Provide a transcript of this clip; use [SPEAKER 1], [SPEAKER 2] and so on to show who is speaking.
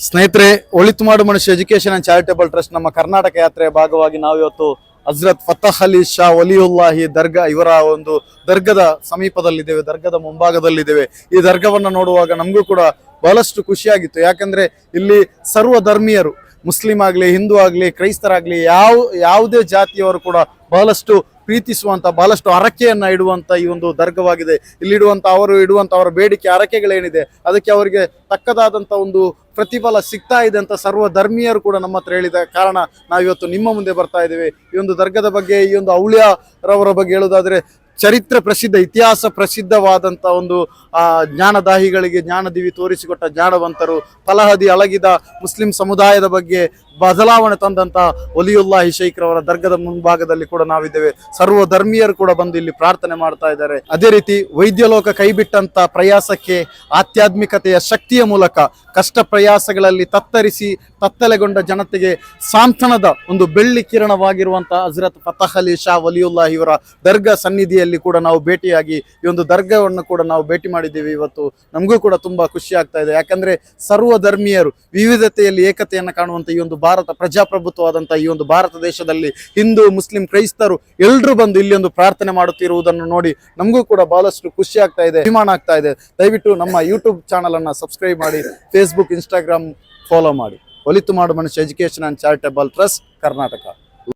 [SPEAKER 1] ಸ್ನೇಹಿತರೆ ಒಳಿತು ಮಾಡು Manushya education and charitable trust ನಮ್ಮ ಕರ್ನಾಟಕ ಯಾತ್ರೆಯ ಭಾಗವಾಗಿ ನಾವು ಇವತ್ತು ಹಜ್ರತ್ ಫತಹ್ ಅಲಿ ಶಾ ಒಲಿಯುಲ್ಲಾಹಿ ದರ್ಗಾ ಇವರ ಒಂದು ದರ್ಗದ ಸಮೀಪದಲ್ಲಿದ್ದೇವೆ, ದರ್ಗದ ಮುಂಭಾಗದಲ್ಲಿದ್ದೇವೆ. ಈ ದರ್ಗವನ್ನ ನೋಡುವಾಗ ನಮಗೂ ಕೂಡ ಬಹಳಷ್ಟು ಖುಷಿಯಾಗಿತ್ತು. ಯಾಕಂದ್ರೆ ಇಲ್ಲಿ ಸರ್ವ ಧರ್ಮೀಯರು ಮುಸ್ಲಿಂ ಆಗಲಿ, ಹಿಂದೂ ಆಗಲಿ, ಕ್ರೈಸ್ತರಾಗಲಿ, ಯಾವ, ಯಾವುದೇ ಜಾತಿಯವರು ಕೂಡ ಬಹಳಷ್ಟು ಪ್ರೀತಿಸುವಂತ, ಬಹಳಷ್ಟು ಹರಕೆಯನ್ನ ಇಡುವಂತ ಈ ಒಂದು ದರ್ಗವಾಗಿದೆ. ಇಲ್ಲಿಡುವಂತ ಅವರು ಇಡುವಂತ ಅವರ ಬೇಡಿಕೆ ಹರಕೆಗಳೇನಿದೆ ಅದಕ್ಕೆ ಅವರಿಗೆ ತಕ್ಕದಾದಂತ ಒಂದು ಪ್ರತಿಫಲ ಸಿಗ್ತಾ ಇದೆ ಅಂತ ಸರ್ವ ಧರ್ಮೀಯರು ಕೂಡ ನಮ್ಮ ಹತ್ರ ಹೇಳಿದ ಕಾರಣ ನಾವಿವತ್ತು ನಿಮ್ಮ ಮುಂದೆ ಬರ್ತಾ ಇದ್ದೇವೆ. ಈ ಒಂದು ದರ್ಗದ ಬಗ್ಗೆ, ಈ ಒಂದು ಅವಳಿಯರವರ ಬಗ್ಗೆ ಹೇಳುವುದಾದ್ರೆ, ಚರಿತ್ರ ಪ್ರಸಿದ್ಧ, ಇತಿಹಾಸ ಪ್ರಸಿದ್ಧವಾದಂತ ಒಂದು, ಆ, ಜ್ಞಾನದಾಹಿಗಳಿಗೆ ಜ್ಞಾನದಿವಿ ತೋರಿಸಿಕೊಟ್ಟ ಜ್ಞಾನವಂತರು, ಫಲಹದಿ ಅಳಗಿದ ಮುಸ್ಲಿಂ ಸಮುದಾಯದ ಬಗ್ಗೆ ಬದಲಾವಣೆ ತಂದಂತ ಒಲಿಯುಲ್ಲಾಹಿ ಶೈಖ್ರವರ ದರ್ಗದ ಮುಂಭಾಗದಲ್ಲಿ ಕೂಡ ನಾವಿದ್ದೇವೆ. ಸರ್ವ ಧರ್ಮೀಯರು ಕೂಡ ಬಂದು ಇಲ್ಲಿ ಪ್ರಾರ್ಥನೆ ಮಾಡ್ತಾ ಇದ್ದಾರೆ. ಅದೇ ರೀತಿ ವೈದ್ಯಲೋಕ ಕೈಬಿಟ್ಟಂತ ಪ್ರಯಾಸಕ್ಕೆ ಆಧ್ಯಾತ್ಮಿಕತೆಯ ಶಕ್ತಿಯ ಮೂಲಕ ಕಷ್ಟ ಪ್ರಯಾಸಗಳಲ್ಲಿ ತತ್ತರಿಸಿ ತತ್ತಲೆಗೊಂಡ ಜನತೆಗೆ ಸಾಂತ್ವನದ ಒಂದು ಬೆಳ್ಳಿ ಕಿರಣವಾಗಿರುವಂತಹ ಹಜರತ್ ಫತಹ್ ಅಲಿ ಶಾ ವಲಿಯುಲ್ಲಾ ಇವರ ದರ್ಗಾ ಸನ್ನಿಧಿಯಲ್ಲಿ ಕೂಡ ನಾವು ಭೇಟಿಯಾಗಿ ಈ ಒಂದು ದರ್ಗವನ್ನು ಕೂಡ ನಾವು ಭೇಟಿ ಮಾಡಿದ್ದೀವಿ ಇವತ್ತು. ನಮಗೂ ಕೂಡ ತುಂಬಾ ಖುಷಿ ಆಗ್ತಾ ಇದೆ. ಯಾಕಂದ್ರೆ ಸರ್ವ ಧರ್ಮೀಯರು ವಿವಿಧತೆಯಲ್ಲಿ ಏಕತೆಯನ್ನು ಕಾಣುವಂತ ಈ ಒಂದು ಭಾರತ ಪ್ರಜಾಪ್ರಭುತ್ವವಾದಂತಹ ಈ ಒಂದು ಭಾರತ ದೇಶದಲ್ಲಿ ಹಿಂದೂ, ಮುಸ್ಲಿಂ, ಕ್ರೈಸ್ತರು ಎಲ್ಲರೂ ಬಂದು ಇಲ್ಲಿ ಒಂದು ಪ್ರಾರ್ಥನೆ ಮಾಡುತ್ತಿರುವುದನ್ನು ನೋಡಿ ನಮಗೂ ಕೂಡ ಬಹಳಷ್ಟು ಖುಷಿ ಆಗ್ತಾ ಇದೆ, ಅಭಿಮಾನ ಆಗ್ತಾ ಇದೆ. ದಯವಿಟ್ಟು ನಮ್ಮ ಯೂಟ್ಯೂಬ್ ಚಾನಲ್ ಅನ್ನ ಸಬ್ಸ್ಕ್ರೈಬ್ ಮಾಡಿ ಫೇಸ್ಬುಕ್ ಇನ್ಸ್ಟಾಗ್ರಾಮ್ ಫಾಲೋ ಮಾಡಿ. Olitu Madu Manushya education and charitable trust Karnataka